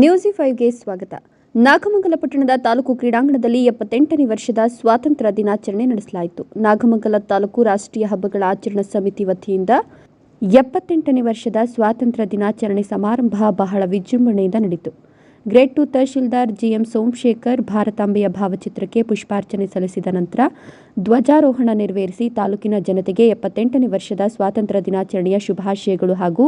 ನ್ಯೂಸಿ ಫೈವ್ಗೆ ಸ್ವಾಗತ. ನಾಗಮಂಗಲ ಪಟ್ಟಣದ ತಾಲೂಕು ಕ್ರೀಡಾಂಗಣದಲ್ಲಿ ಎಪ್ಪತ್ತೆಂಟನೇ ವರ್ಷದ ಸ್ವಾತಂತ್ರ್ಯ ದಿನಾಚರಣೆ ನಡೆಸಲಾಯಿತು. ನಾಗಮಂಗಲ ತಾಲೂಕು ರಾಷ್ಟ್ರೀಯ ಹಬ್ಬಗಳ ಆಚರಣಾ ಸಮಿತಿ ವತಿಯಿಂದ ಎಪ್ಪತ್ತೆಂಟನೇ ವರ್ಷದ ಸ್ವಾತಂತ್ರ್ಯ ದಿನಾಚರಣೆ ಸಮಾರಂಭ ಬಹಳ ವಿಜೃಂಭಣೆಯಿಂದ ನಡೆಯಿತು grade two tahsildar GM Somashekar ಭಾರತಾಂಬೆಯ ಭಾವಚಿತ್ರಕ್ಕೆ ಪುಷ್ಪಾರ್ಚನೆ ಸಲ್ಲಿಸಿದ ನಂತರ ಧ್ವಜಾರೋಹಣ ನೆರವೇರಿಸಿ ತಾಲೂಕಿನ ಜನತೆಗೆ ಎಪ್ಪತ್ತೆಂಟನೇ ವರ್ಷದ ಸ್ವಾತಂತ್ರ್ಯ ದಿನಾಚರಣೆಯ ಶುಭಾಶಯಗಳು ಹಾಗೂ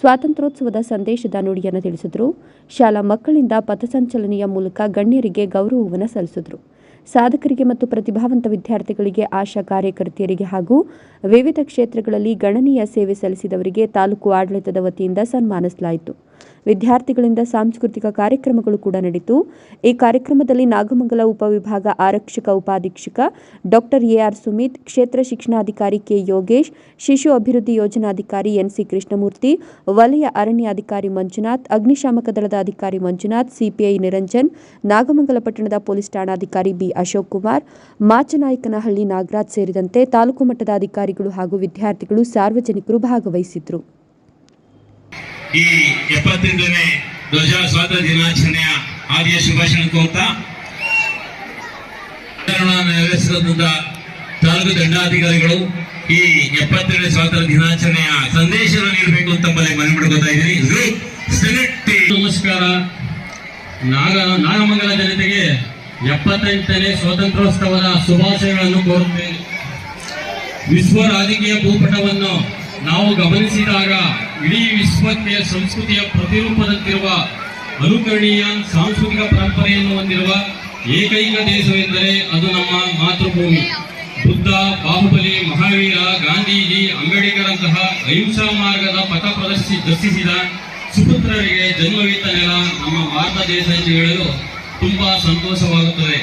ಸ್ವಾತಂತ್ರ್ಯೋತ್ಸವದ ಸಂದೇಶದ ನುಡಿಯನ್ನು ತಿಳಿಸಿದರು. ಶಾಲಾ ಮಕ್ಕಳಿಂದ ಪಥಸಂಚಲನೆಯ ಮೂಲಕ ಗಣ್ಯರಿಗೆ ಗೌರವವನ್ನು ಸಲ್ಲಿಸಿದರು. ಸಾಧಕರಿಗೆ ಮತ್ತು ಪ್ರತಿಭಾವಂತ ವಿದ್ಯಾರ್ಥಿಗಳಿಗೆ ಆಶಾ ಕಾರ್ಯಕರ್ತೆಯರಿಗೆ ಹಾಗೂ ವಿವಿಧ ಕ್ಷೇತ್ರಗಳಲ್ಲಿ ಗಣನೀಯ ಸೇವೆ ಸಲ್ಲಿಸಿದವರಿಗೆ ತಾಲೂಕು ಆಡಳಿತದ ವತಿಯಿಂದ ಸನ್ಮಾನಿಸಲಾಯಿತು. ವಿದ್ಯಾರ್ಥಿಗಳಿಂದ ಸಾಂಸ್ಕೃತಿಕ ಕಾರ್ಯಕ್ರಮಗಳು ಕೂಡ ನಡೆಯಿತು ಈ ಕಾರ್ಯಕ್ರಮದಲ್ಲಿ ನಾಗಮಂಗಲ ಉಪವಿಭಾಗ ಆರಕ್ಷಕ ಉಪಾಧೀಕ್ಷಕ ಡಾಕ್ಟರ್ ಎಆರ್ ಸುಮಿತ್, ಕ್ಷೇತ್ರ ಶಿಕ್ಷಣಾಧಿಕಾರಿ ಕೆ ಯೋಗೇಶ್, ಶಿಶು ಅಭಿವೃದ್ಧಿ ಯೋಜನಾಧಿಕಾರಿ ಎನ್ಸಿ ಕೃಷ್ಣಮೂರ್ತಿ, ವಲಯ ಅರಣ್ಯಾಧಿಕಾರಿ ಮಂಜುನಾಥ್, ಅಗ್ನಿಶಾಮಕ ದಳದ ಅಧಿಕಾರಿ ಮಂಜುನಾಥ್, ಸಿಪಿಐ ನಿರಂಜನ್, ನಾಗಮಂಗಲ ಪಟ್ಟಣದ ಪೊಲೀಸ್ ಠಾಣಾಧಿಕಾರಿ ಬಿ ಅಶೋಕ್ ಕುಮಾರ್ ಮಾಚನಾಯಕನಹಳ್ಳಿ ನಾಗರಾಜ್ ಸೇರಿದಂತೆ ತಾಲೂಕು ಮಟ್ಟದ ಅಧಿಕಾರಿಗಳು ಹಾಗೂ ವಿದ್ಯಾರ್ಥಿಗಳು ಸಾರ್ವಜನಿಕರು ಭಾಗವಹಿಸಿದ್ರು. ಈ ಎಪ್ಪತ್ತೆಂಟನೇ ಧ್ವಜ ಸ್ವಾತಂತ್ರ್ಯ ದಿನಾಚರಣೆಯ ಆದ್ಯ ಶುಭಾಷಣ ಕೋರ್ತಾ ನೆರವೇರಿಸಿದಂತ ತಾಲೂಕು ದಂಡಾಧಿಕಾರಿಗಳು ಈ ಎಪ್ಪತ್ತೆರಡನೇ ಸ್ವಾತಂತ್ರ್ಯ ದಿನಾಚರಣೆಯ ಸಂದೇಶವನ್ನು ನೀಡಬೇಕು ಅಂತ ತಮ್ಮಲ್ಲಿ ಮನವಿ ಮಾಡ್ಕೊತಾ ಇದ್ದೀನಿ. ನಮಸ್ಕಾರ. ನಾಗ, ನಾಗಮಂಗಲ ಜನತೆಗೆ ಎಪ್ಪತ್ತೆಂಟನೇ ಸ್ವಾತಂತ್ರ್ಯೋತ್ಸವದ ಶುಭಾಶಯಗಳನ್ನು ಕೋರುತ್ತೇನೆ. ವಿಶ್ವ ರಾಜಕೀಯ ಭೂಪಟವನ್ನು ನಾವು ಗಮನಿಸಿದಾಗ ಇಡೀ ವಿಶ್ವಕ್ಕೆ ಸಂಸ್ಕೃತಿಯ ಪ್ರತಿರೂಪದಂತಿರುವ ಅನುಕರಣೀಯ ಸಾಂಸ್ಕೃತಿಕ ಪರಂಪರೆಯನ್ನು ಹೊಂದಿರುವ ಏಕೈಕ ದೇಶವೆಂದರೆ ಅದು ನಮ್ಮ ಮಾತೃಭೂಮಿ. ಬುದ್ಧ, ಬಾಹುಬಲಿ, ಮಹಾವೀರ, ಗಾಂಧೀಜಿ, ಅಂಬೇಡ್ಕರಂತಹ ಅಹಿಂಸಾ ಮಾರ್ಗದ ಪಥ ಪ್ರದರ್ಶಿ, ದರ್ಶಿಸಿದ ಸುಪುತ್ರರಿಗೆ ಜನ್ಮವಿತ್ತ ನೆಲ ನಮ್ಮ ಭಾರತ ದೇಶ ಎಂದು ಹೇಳಲು ತುಂಬಾ ಸಂತೋಷವಾಗುತ್ತದೆ.